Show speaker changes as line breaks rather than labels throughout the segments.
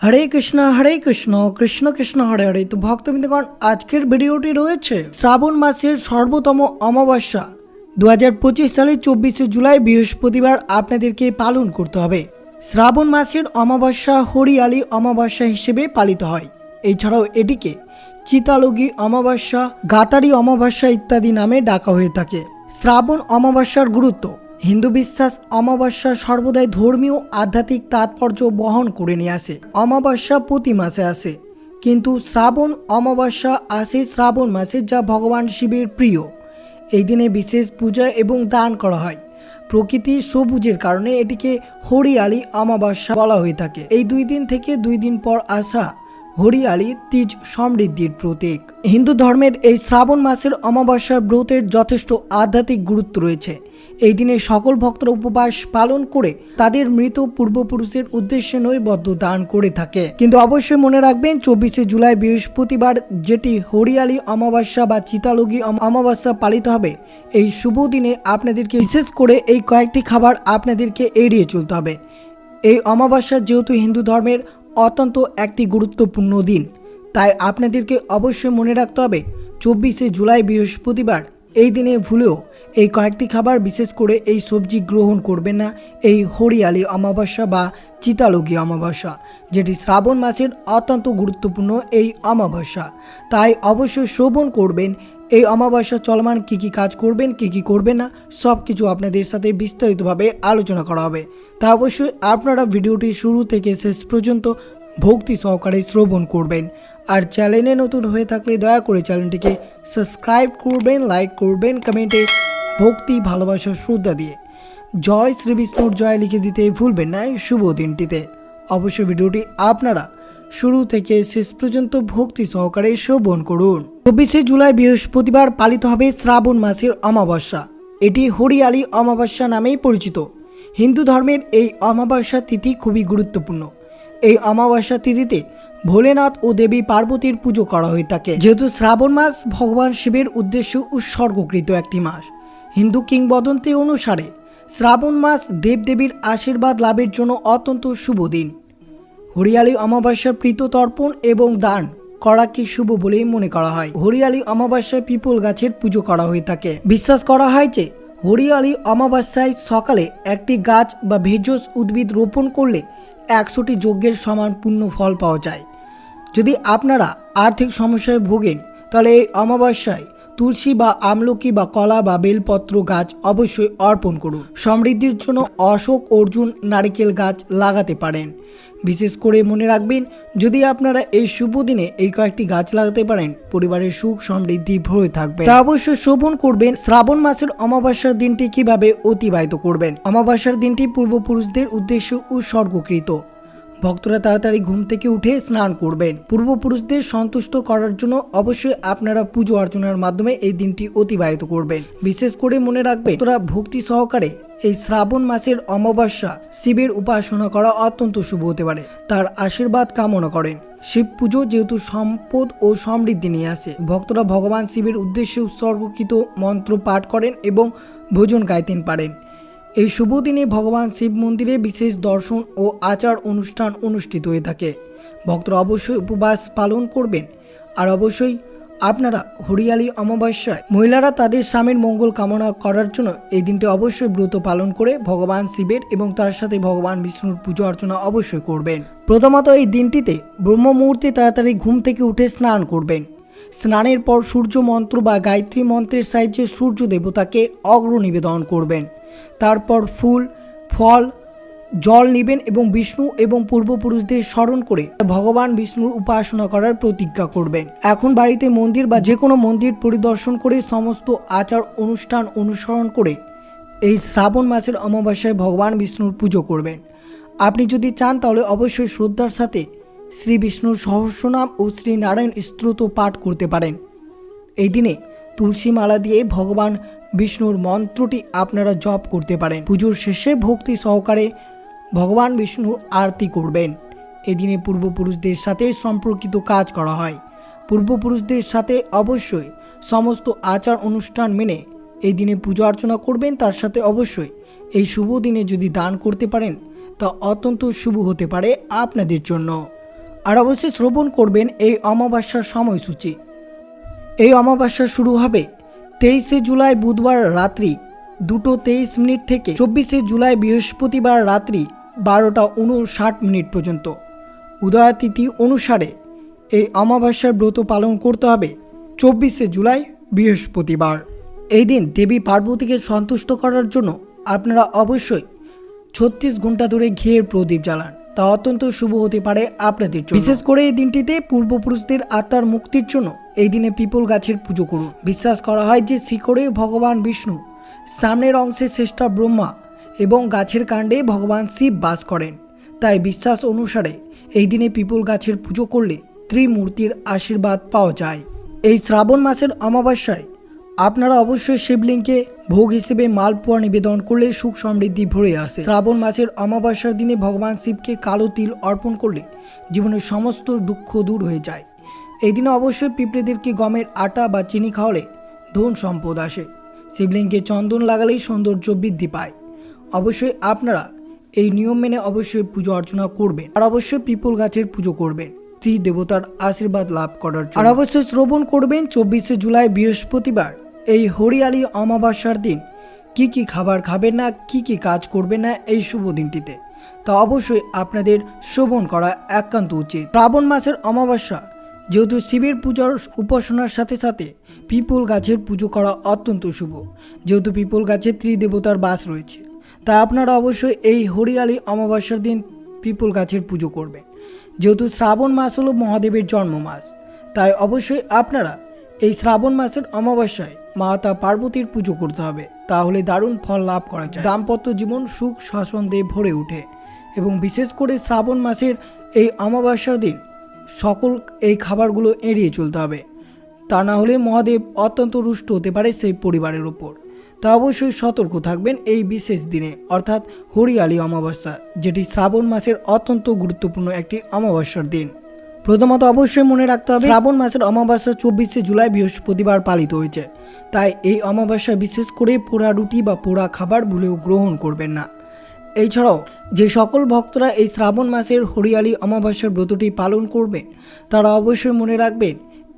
হরে কৃষ্ণ হরে কৃষ্ণ কৃষ্ণ কৃষ্ণ, হরে হরে। তো ভক্তবৃন্দগণ আজকের ভিডিওটি রয়েছে শ্রাবণ মাসের সর্বতম অমাবস্যা। দু হাজার পঁচিশ সালের চব্বিশে জুলাই বৃহস্পতিবার আপনাদেরকে পালন করতে হবে। শ্রাবণ মাসের অমাবস্যা হরিয়ালি অমাবস্যা হিসেবে পালিত হয়। এছাড়াও এটিকে চিতালগি অমাবস্যা, গাতারি অমাবস্যা ইত্যাদি নামে ডাকা হয়ে থাকে। শ্রাবণ অমাবস্যার গুরুত্ব হিন্দু বিশ্বাস অমাবস্যা সর্বদাই ধর্মীয় আধ্যাত্মিক তাৎপর্য বহন করে নিয়ে আসে। অমাবস্যা প্রতি মাসে আসে। কিন্তু শ্রাবণ অমাবস্যা আসে শ্রাবণ মাসে যা ভগবান শিবের প্রিয়। এই দিনে বিশেষ পূজা এবং দান করা হয়। প্রকৃতি সবুজের কারণে এটিকে হরিয়ালি অমাবস্যা বলা হয়ে থাকে। এই দুই দিন থেকে দুই দিন পর আসা হরিয়ালি, তিজ সমৃদ্ধির প্রতীক। হিন্দু ধর্মের এই শ্রাবণ মাসের অমাবস্যার ব্রতের যথেষ্ট আধ্যাত্মিক গুরুত্ব রয়েছে। এই দিনে সকল ভক্তরা উপবাস পালন করে তাদের মৃত পূর্বপুরুষের উদ্দেশ্যে নৈবদ্য দান করে থাকে। কিন্তু অবশ্যই মনে রাখবেন, চব্বিশে জুলাই বৃহস্পতিবার যেটি হরিয়ালি অমাবস্যা বা চিতালগি অমাবস্যা পালিত হবে, এই শুভ দিনে আপনাদেরকে বিশেষ করে এই কয়েকটি খাবার আপনাদেরকে এড়িয়ে চলতে হবে। এই অমাবস্যা যেহেতু হিন্দু ধর্মের অত্যন্ত একটি গুরুত্বপূর্ণ দিন। তাই আপনাদেরকে অবশ্যই মনে রাখতে হবে, চব্বিশে জুলাই বৃহস্পতিবার এই দিনে ভুলেও এই কয়েকটি খাবার বিশেষ করে এই সবজি গ্রহণ করবেন না, এই হরিয়ালি অমাবস্যা বা চিতালগি অমাবস্যা, যেটি শ্রাবণ মাসের অত্যন্ত গুরুত্বপূর্ণ এই অমাবস্যা। তাই অবশ্যই শ্রবণ করবেন এই অমাবস্যা চলমান কি কি কাজ করবেন, কি কি করবেন না, সব কিছু আপনাদের সাথে বিস্তারিতভাবে আলোচনা করা হবে। তা অবশ্যই আপনারা ভিডিওটি শুরু থেকে শেষ পর্যন্ত ভক্তি সহকারে শ্রবণ করবেন। আর চ্যানেলে নতুন হয়ে থাকলে দয়া করে চ্যানেলটিকে সাবস্ক্রাইব করবেন, লাইক করবেন, কমেন্টে ভক্তি, ভালোবাসা, শ্রদ্ধা দিয়ে। জয় শ্রী বিষ্ণুর জয় লিখে দিতে ভুলবেন না শুভ দিনটিতে। অবশ্যই ভিডিওটি আপনারা শুরু থেকে শেষ পর্যন্ত ভক্তি সহকারে শ্রবণ করুন। চব্বিশে জুলাই বৃহস্পতিবার পালিত হবে শ্রাবণ মাসের অমাবস্যা। এটি হরিয়ালি অমাবস্যা নামেই পরিচিত। হিন্দু ধর্মের এই অমাবস্যা তিথি খুবই গুরুত্বপূর্ণ। এই অমাবস্যা তিথিতে ভোলেনাথ ও দেবী পার্বতীর পুজো করা হয়ে থাকে। যেহেতু শ্রাবণ মাস ভগবান শিবের উদ্দেশ্য উৎসর্গকৃত একটি মাস, হিন্দু কিংবদন্তি অনুসারে শ্রাবণ মাস দেবদেবীর আশীর্বাদ লাভের জন্য অত্যন্ত শুভ দিন। হরিয়ালি অমাবস্যার প্রীত তর্পণ এবং দান করাকে শুভ বলেই মনে করা হয়। হরিয়ালি অমাবস্যায় পিপল গাছের পুজো করা হয়ে থাকে। বিশ্বাস করা হয় যে হরিয়ালি অমাবস্যায় সকালে একটি গাছ বা ভেষজ উদ্ভিদ রোপণ করলে একশোটি যজ্ঞের সমান পূর্ণ ফল পাওয়া যায়। যদি আপনারা আর্থিক সমস্যায় ভোগেন, তাহলে এই অমাবস্যায় তুলসী বা আমলকি বা কলা বা বেলপত্র গাছ অবশ্যই অর্পণ করুন। সমৃদ্ধির জন্য অশোক, অর্জুন, নারিকেল গাছ লাগাতে পারেন। বিশেষ করে মনে রাখবেন, যদি আপনারা এই শুভ দিনে এই কয়েকটি গাছ লাগাতে পারেন, পরিবারের সুখ সমৃদ্ধি ভরে থাকবে। তা অবশ্যই শোভন করবেন শ্রাবণ মাসের অমাবস্যার দিনটি কীভাবে অতিবাহিত করবেন? অমাবস্যার দিনটি পূর্বপুরুষদের উদ্দেশ্য উৎসর্গকৃত ভক্তরা তাড়াতাড়ি ঘুম থেকে উঠে স্নান করবেন। পূর্বপুরুষদের সন্তুষ্ট করার জন্য অবশ্যই আপনারা পুজো অর্চনার মাধ্যমে এই দিনটি অতিবাহিত করবেন। বিশেষ করে মনে রাখবেন তোরা ভক্তি সহকারে এই শ্রাবণ মাসের অমাবস্যা শিবের উপাসনা করা অত্যন্ত শুভ হতে পারে। তার আশীর্বাদ কামনা করেন। শিব পুজো যেহেতু সম্পদ ও সমৃদ্ধি নিয়ে আসে। ভক্তরা ভগবান শিবের উদ্দেশ্যে উৎসর্গকৃত মন্ত্র পাঠ করেন এবং ভোজন গাইতেন পারেন। এই শুভ দিনে ভগবান শিব মন্দিরে বিশেষ দর্শন ও আচার অনুষ্ঠান অনুষ্ঠিত হয়ে থাকে। ভক্তরা অবশ্যই উপবাস পালন করবেন। আর অবশ্যই আপনারা হরিয়ালি অমাবস্যায় মহিলারা তাদের স্বামীর মঙ্গল কামনা করার জন্য এই দিনটি অবশ্যই ব্রত পালন করে ভগবান শিবের এবং তার সাথে ভগবান বিষ্ণুর পুজো অর্চনা অবশ্যই করবেন। প্রথমত এই দিনটিতে ব্রহ্ম মুহূর্তে তাড়াতাড়ি ঘুম থেকে উঠে স্নান করবেন। স্নানের পর সূর্য মন্ত্র বা গায়ত্রী মন্ত্রের সাহায্যে সূর্য দেবতাকে অগ্র নিবেদন করবেন। তারপর ফুল, ফল, জল নেবেন এবং বিষ্ণু এবং পূর্বপুরুষদের স্মরণ করে ভগবান বিষ্ণুর উপাসনা করার প্রতিজ্ঞা করবেন। এখন বাড়িতে মন্দির বা যে কোনো মন্দির পরিদর্শন করে সমস্ত আচার অনুষ্ঠান অনুসরণ করে এই শ্রাবণ মাসের অমাবস্যায় ভগবান বিষ্ণুর পুজো করবেন। আপনি যদি চান তাহলে অবশ্যই শ্রদ্ধার সাথে শ্রী বিষ্ণুর সহস্রনাম ও শ্রী নারায়ণ স্ত্রোত পাঠ করতে পারেন। এই দিনে তুলসী মালা দিয়ে ভগবান বিষ্ণুর মন্ত্রটি আপনারা জপ করতে পারেন। পুজোর শেষে ভক্তি সহকারে ভগবান বিষ্ণুর আরতি করবেন। এদিনে পূর্বপুরুষদের সাথে সম্পর্কিত কাজ করা হয়। পূর্বপুরুষদের সাথে অবশ্যই সমস্ত আচার অনুষ্ঠান মেনে এই দিনে পুজো অর্চনা করবেন। তার সাথে অবশ্যই এই শুভ দিনে যদি দান করতে পারেন, তা অত্যন্ত শুভ হতে পারে আপনাদের জন্য। আর অবশ্যই শ্রবণ করবেন এই অমাবস্যার সময়সূচি। এই অমাবস্যা শুরু হবে তেইশে জুলাই বুধবার রাত্রি দুটো তেইশ মিনিট থেকে চব্বিশে জুলাই বৃহস্পতিবার রাত্রি বারোটা উনষাট মিনিট পর্যন্ত। উদয়াতিথি অনুসারে এই অমাবস্যার ব্রত পালন করতে হবে চব্বিশে জুলাই বৃহস্পতিবার। এই দিন দেবী পার্বতীকে সন্তুষ্ট করার জন্য আপনারা অবশ্যই ছত্রিশ ঘণ্টা ধরে ঘিয়ের প্রদীপ জ্বালান। তা অত্যন্ত শুভ হতে পারে আপনাদের জন্য। বিশেষ করে এই দিনটিতে পূর্বপুরুষদের আত্মার মুক্তির জন্য এই দিনে পিপল গাছের পুজো করুন। বিশ্বাস করা হয় যে শিকড়ে ভগবান বিষ্ণু, সামনের অংশে শ্রেষ্ঠা ব্রহ্মা এবং গাছের কাণ্ডে ভগবান শিব বাস করেন। তাই বিশ্বাস অনুসারে এই দিনে পিপল গাছের পুজো করলে ত্রিমূর্তির আশীর্বাদ পাওয়া যায়। এই শ্রাবণ মাসের অমাবস্যায় আপনারা অবশ্যই শিবলিঙ্গকে ভোগ হিসেবে মালপোয়া নিবেদন করলে সুখ সমৃদ্ধি ভরে আসে। শ্রাবণ মাসের অমাবস্যার দিনে ভগবান শিবকে কালো তিল অর্পণ করলে জীবনের সমস্ত দুঃখ দূর হয়ে যায়। এই দিনে অবশ্যই পিঁপড়েদেরকে গমের আটা বা চিনি খাওয়ালে ধন সম্পদ আসে। শিবলিঙ্গে চন্দন লাগালেই সৌন্দর্য বৃদ্ধি পায়। অবশ্যই আপনারা এই নিয়ম মেনে অবশ্যই পুজো অর্চনা করবেন। আর অবশ্যই পিপল গাছের পুজো করবেন। ত্রি দেবতার আশীর্বাদ লাভ করার আর অবশ্যই শ্রবণ করবেন চব্বিশে জুলাই বৃহস্পতিবার। এই হরিয়ালি অমাবস্যার দিন। কি কি খাবার খাবেন না, কি কি কাজ করবেন না, এই শুভ দিনটিতে। তা অবশ্যই আপনাদের শ্রবণ করা একান্ত উচিত। শ্রাবণ মাসের অমাবস্যা। যেহেতু শিবের পূজার উপাসনার সাথে সাথে পিপল গাছের পুজো করা অত্যন্ত শুভ। যেহেতু পিপল গাছে ত্রিদেবতার বাস রয়েছে। তা আপনারা অবশ্যই এই হরিয়ালি অমাবস্যার দিন পিপল গাছের পুজো করবেন। যেহেতু শ্রাবণ মাস হলো মহাদেবের জন্ম মাস, তাই অবশ্যই আপনারা এই শ্রাবণ মাসের অমাবস্যায় মাতা পার্বতীর পুজো করতে হবে। তাহলে দারুণ ফল লাভ করা যায়। দাম্পত্য জীবন সুখ শাসন দিয়ে ভরে ওঠে এবং বিশেষ করে শ্রাবণ মাসের এই অমাবস্যার দিন সকল এই খাবারগুলো এড়িয়ে চলতে হবে। তা না হলে মহাদেব অত্যন্ত রুষ্ট হতে পারে সেই পরিবারের উপর তা অবশ্যই সতর্ক থাকবেন এই বিশেষ দিনে, অর্থাৎ হরিয়ালি অমাবস্যা, যেটি শ্রাবণ মাসের অত্যন্ত গুরুত্বপূর্ণ একটি অমাবস্যার দিন। প্রথমত অবশ্যই মনে রাখতে হবে, শ্রাবণ মাসের অমাবস্যা চব্বিশে জুলাই বৃহস্পতিবার পালিত হয়েছে। তাই এই অমাবস্যা বিশেষ করে পোড়া রুটি বা পোড়া খাবার ভুলেও গ্রহণ করবেন না। এছাড়াও, যে সকল ভক্তরা এই শ্রাবণ মাসের হরিয়ালি অমাবস্যার ব্রতটি পালন করবেন তারা অবশ্যই মনে রাখবেন,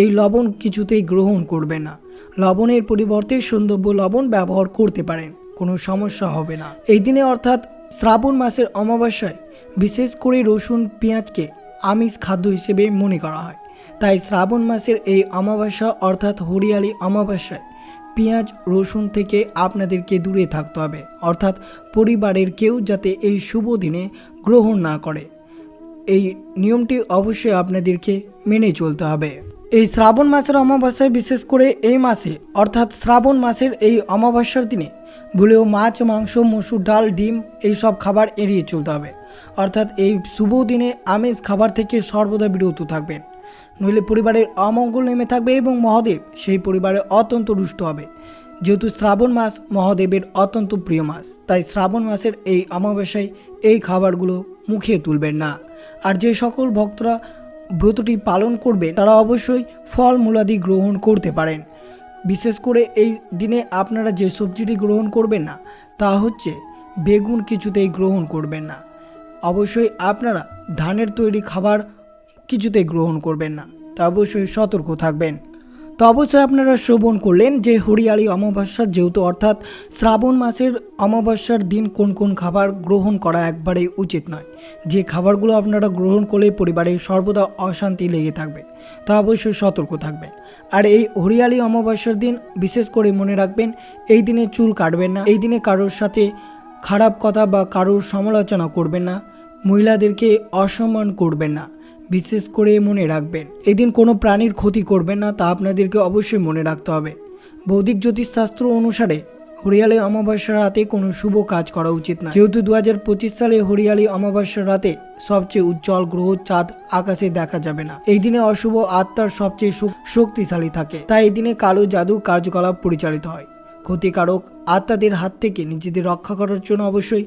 এই লবণ কিছুতেই গ্রহণ করবে না। লবণের পরিবর্তে সৌন্দর্য লবণ ব্যবহার করতে পারেন, কোনো সমস্যা হবে না। এই দিনে অর্থাৎ শ্রাবণ মাসের অমাবস্যায় বিশেষ করে রসুন, পেঁয়াজকে আমিষ খাদ্য হিসেবে মনে করা হয়। তাই শ্রাবণ মাসের এই অমাবস্যা অর্থাৎ হরিয়ালি অমাবস্যায় পেঁয়াজ, রসুন থেকে আপনাদেরকে দূরে থাকতে হবে। অর্থাৎ পরিবারের কেউ যাতে এই শুভ দিনে গ্রহণ না করে, এই নিয়মটি অবশ্যই আপনাদেরকে মেনে চলতে হবে। এই শ্রাবণ মাসের অমাবস্যায় বিশেষ করে এই মাসে, অর্থাৎ শ্রাবণ মাসের এই অমাবস্যার দিনে, ভুলেও মাছ, মাংস, মসুর ডাল, ডিম এই সব খাবার এড়িয়ে চলতে হবে। অর্থাৎ এই শুভ দিনে আমিষ খাবার থেকে সর্বদা বিরত থাকবেন। নইলে পরিবারের অমঙ্গল নেমে থাকবে এবং মহাদেব সেই পরিবারে অত্যন্ত রুষ্ট হবে। যেহেতু শ্রাবণ মাস মহাদেবের অত্যন্ত প্রিয় মাস, তাই শ্রাবণ মাসের এই অমাবস্যায় এই খাবারগুলো মুখে তুলবেন না। আর যে সকল ভক্তরা ব্রতটি পালন করবে, তারা অবশ্যই ফল মূলাদি গ্রহণ করতে পারেন। বিশেষ করে এই দিনে আপনারা যে সবজিটি গ্রহণ করবেন না, তা হচ্ছে বেগুন কিছুতেই গ্রহণ করবেন না। অবশ্যই আপনারা ধানের তৈরি খাবার কিছুতেই গ্রহণ করবেন না, তা অবশ্যই সতর্ক থাকবেন। তো অবশ্যই আপনারা শ্রবণ করলেন যে হরিয়ালি অমাবস্যা যেহেতু অর্থাৎ শ্রাবণ মাসের অমাবস্যার দিন কোন কোন খাবার গ্রহণ করা একবারেই উচিত নয়। যে খাবারগুলো আপনারা গ্রহণ করলে পরিবারে সর্বদা অশান্তি লেগে থাকবে, তা অবশ্যই সতর্ক থাকবেন। আর এই হরিয়ালি অমাবস্যার দিন বিশেষ করে মনে রাখবেন, এই দিনে চুল কাটবেন না, এই দিনে কারোর সাথে খারাপ কথা বা কারোর সমালোচনা করবেন না, মহিলাদেরকে অসম্মান করবেন না। বিশেষ করে মনে রাখবেন। এদিন কোনো প্রাণীর ক্ষতি করবেন না তা আপনাদেরকে অবশ্যই মনে রাখতে হবে। বৌদ্ধিক জ্যোতিষশাস্ত্র অনুসারে হরিয়ালি অমাবস্যার রাতে কোনো শুভ কাজ করা উচিত না। যেহেতু দু হাজার পঁচিশ সালে হরিয়ালি অমাবস্যার রাতে সবচেয়ে উজ্জ্বল গ্রহ চাঁদ আকাশে দেখা যাবে না। এই দিনে অশুভ আত্মার সবচেয়ে শক- শক্তিশালী থাকে। তাই এই দিনে কালো জাদু কার্যকলাপ পরিচালিত হয়। ক্ষতিকারক আত্মাদের হাত থেকে নিজেদের রক্ষা করার জন্য অবশ্যই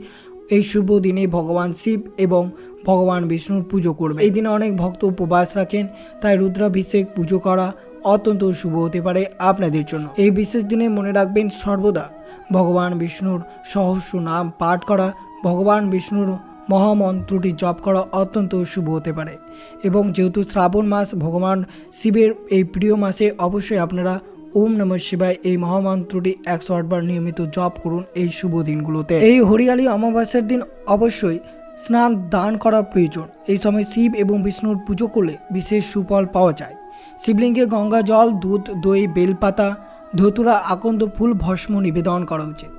এই শুভ দিনে ভগবান শিব এবং ভগবান বিষ্ণুর পুজো করবে। এই দিনে অনেক ভক্ত উপবাস রাখেন, তাই রুদ্রাভিষেক, পুজো করা অত্যন্ত শুভ হতে পারে আপনাদের জন্য। এই বিশেষ দিনে মনে রাখবেন সর্বদা ভগবান বিষ্ণুর সহস্র নাম পাঠ করা, ভগবান বিষ্ণুর মহামন্ত্রটি জপ করা অত্যন্ত শুভ হতে পারে। এবং যেহেতু শ্রাবণ মাস, ভগবান শিবের এই প্রিয় মাসে অবশ্যই আপনারা ওম নম শিবায় এই মহামন্ত্রটি একশো আটবার নিয়মিত জপ করুন এই শুভ দিনগুলোতে। এই হরিয়ালি অমাবস্যার দিন অবশ্যই স্নান, দান করা প্রয়োজন। এই সময় শিব এবং বিষ্ণুর পুজো করলে বিশেষ সুফল পাওয়া যায়। শিবলিঙ্গে গঙ্গা জল, দুধ, দই, বেলপাতা, ধতুরা, আকন্দ ফুল, ভস্ম নিবেদন করা উচিত।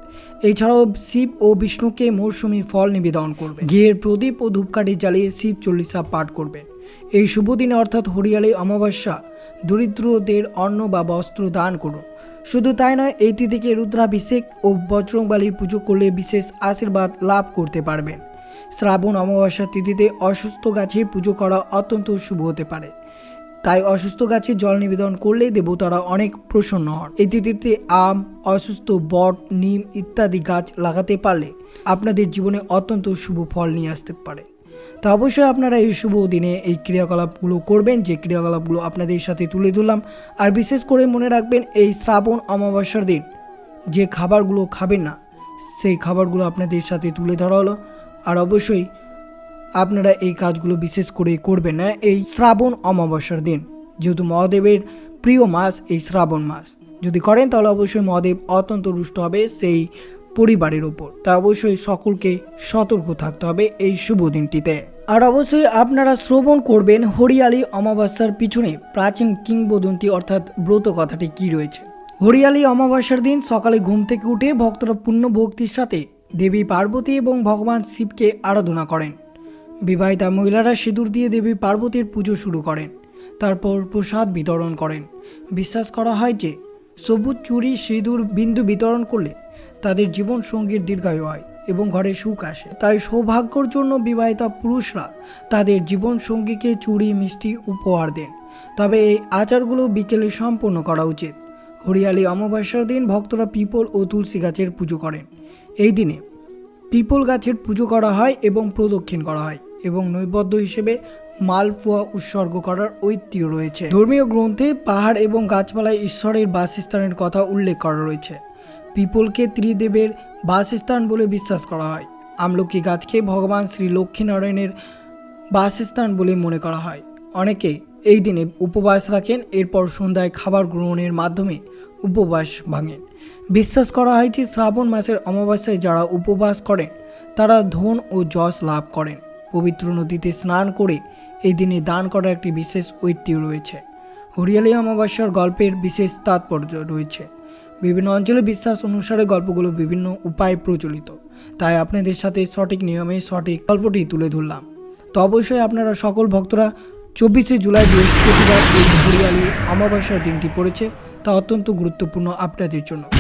এছাড়াও শিব ও বিষ্ণুকে মৌসুমী ফল নিবেদন করবে। ঘিয়ের প্রদীপ ও ধূপকাঠি জ্বালিয়ে শিব চল্লিশা পাঠ করবেন। এই শুভ দিনে অর্থাৎ হরিয়ালি অমাবস্যা, দরিদ্রদের অন্ন বা বস্ত্র দান করুন। শুধু তাই নয়, এই তিথিকে রুদ্রাভিষেক ও বজরংবালির পুজো করলে বিশেষ আশীর্বাদ লাভ করতে পারবেন। শ্রাবণ অমাবস্যা তিথিতে অসুস্থ গাছের পুজো করা অত্যন্ত শুভ হতে পারে। তাই অসুস্থ গাছে জল নিবেদন করলে দেবতারা অনেক প্রসন্ন হন। এই তিথিতে আম, অসুস্থ বট, নিম ইত্যাদি গাছ লাগাতে পারলে আপনাদের জীবনে অত্যন্ত শুভ ফল নিয়ে আসতে পারে। তা অবশ্যই আপনারা এই শুভ দিনে এই ক্রিয়াকলাপগুলো করবেন, যে ক্রিয়াকলাপগুলো আপনাদের সাথে তুলে ধরলাম। আর বিশেষ করে মনে রাখবেন, এই শ্রাবণ অমাবস্যার দিন যে খাবারগুলো খাবেন না, সেই খাবারগুলো আপনাদের সাথে তুলে ধরা হলো। আর অবশ্যই আপনারা এই কাজগুলো বিশেষ করে করবেন না, এই শ্রাবণ অমাবস্যার দিন। যেহেতু মহাদেবের প্রিয় মাস, এই শ্রাবণ মাস। যদি করেন তাহলে অবশ্যই মহাদেব অত্যন্ত রুষ্ট হবে সেই পরিবারের ওপর। তা অবশ্যই সকলকে সতর্ক থাকতে হবে এই শুভ দিনটিতে। আর অবশ্যই আপনারা শ্রবণ করবেন হরিয়ালি অমাবস্যার পিছনে। প্রাচীন কিংবদন্তি অর্থাৎ ব্রত কথাটি কি রয়েছে? হরিয়ালি অমাবস্যার দিন সকালে ঘুম থেকে উঠে ভক্তরা পূর্ণ ভক্তির সাথে দেবী পার্বতী এবং ভগবান শিবকে আরাধনা করেন। বিবাহিতা মহিলারা সিঁদুর দিয়ে দেবী পার্বতীর পুজো শুরু করেন, তারপর প্রসাদ বিতরণ করেন। বিশ্বাস করা হয় যে, সবুজ চুরি, সিঁদুর, বিন্দু বিতরণ করলে তাদের জীবন সঙ্গীর দীর্ঘায়ু হয় এবং ঘরে সুখ আসে। তাই সৌভাগ্যর জন্য বিবাহিতা পুরুষরা তাদের জীবন সঙ্গীকে চুড়ি মিষ্টি উপহার দেন। তবে এই আচারগুলো বিকেলে সম্পন্ন করা উচিত। হরিয়ালি অমাবস্যার দিন ভক্তরা পিপল ও তুলসী গাছের পুজো করেন। এই দিনে পিপল গাছের পুজো করা হয় এবং প্রদক্ষিণ করা হয় এবং নৈবদ্য হিসেবে মালপোয়া উৎসর্গ করার ঐতিহ্য রয়েছে। ধর্মীয় গ্রন্থে পাহাড় এবং গাছপালায় ঈশ্বরের বাসস্থানের কথা উল্লেখ করা রয়েছে। পিপলকে ত্রিদেবের বাসস্থান বলে বিশ্বাস করা হয়। আমলকি গাছকে ভগবান শ্রী লক্ষ্মীনারায়ণের বাসস্থান বলে মনে করা হয়। অনেকে এই দিনে উপবাস রাখেন, এরপর সন্ধ্যায় খাবার গ্রহণের মাধ্যমে উপবাস ভাঙেন। বিশ্বাস করা হয় যে শ্রাবণ মাসের অমাবস্যায় যারা উপবাস করেন, তারা ধন ও যশ লাভ করেন। পবিত্র নদীতে স্নান করে এই দিনে দান করার একটি বিশেষ ঐতিহ্য রয়েছে। হরিয়ালি অমাবস্যার গল্পের বিশেষ তাৎপর্য রয়েছে। বিভিন্ন অঞ্চলে বিশ্বাস অনুসারে গল্পগুলো বিভিন্ন উপায়ে প্রচলিত। তাই আপনাদের সাথে সঠিক নিয়মে সঠিক গল্পটি তুলে ধরলাম। তো অবশ্যই আপনারা সকল ভক্তরা চব্বিশে জুলাই বৃহস্পতিবার এই হরিয়ালি অমাবস্যার দিনটি পড়েছে। তা অত্যন্ত গুরুত্বপূর্ণ আপনাদের জন্য।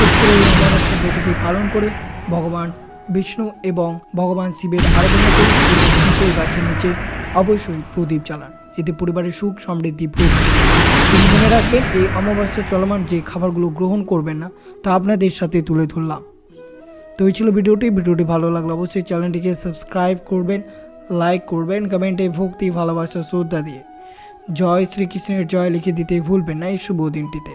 বিশেষ করে এই অমাবস্যার ব্রতটি পালন করে ভগবান বিষ্ণু এবং ভগবান শিবের আরাধনা করে পিপল গাছের নিচে অবশ্যই প্রদীপ জ্বালান। এতে পরিবারের সুখ সমৃদ্ধি বৃদ্ধি তিনি মনে রাখবেন, এই অমাবস্যা চলমান যে খাবারগুলো গ্রহণ করবেন না, তা আপনাদের সাথে তুলে ধরলাম। তো এই ছিল ভিডিওটি। ভিডিওটি ভালো লাগল অবশ্যই চ্যানেলটিকে সাবস্ক্রাইব করবেন, লাইক করবেন, কমেন্টে ভক্তি, ভালোবাসা, শ্রদ্ধা দিয়ে। জয় শ্রীকৃষ্ণের জয় লিখে দিতে ভুলবেন না এই শুভ দিনটিতে।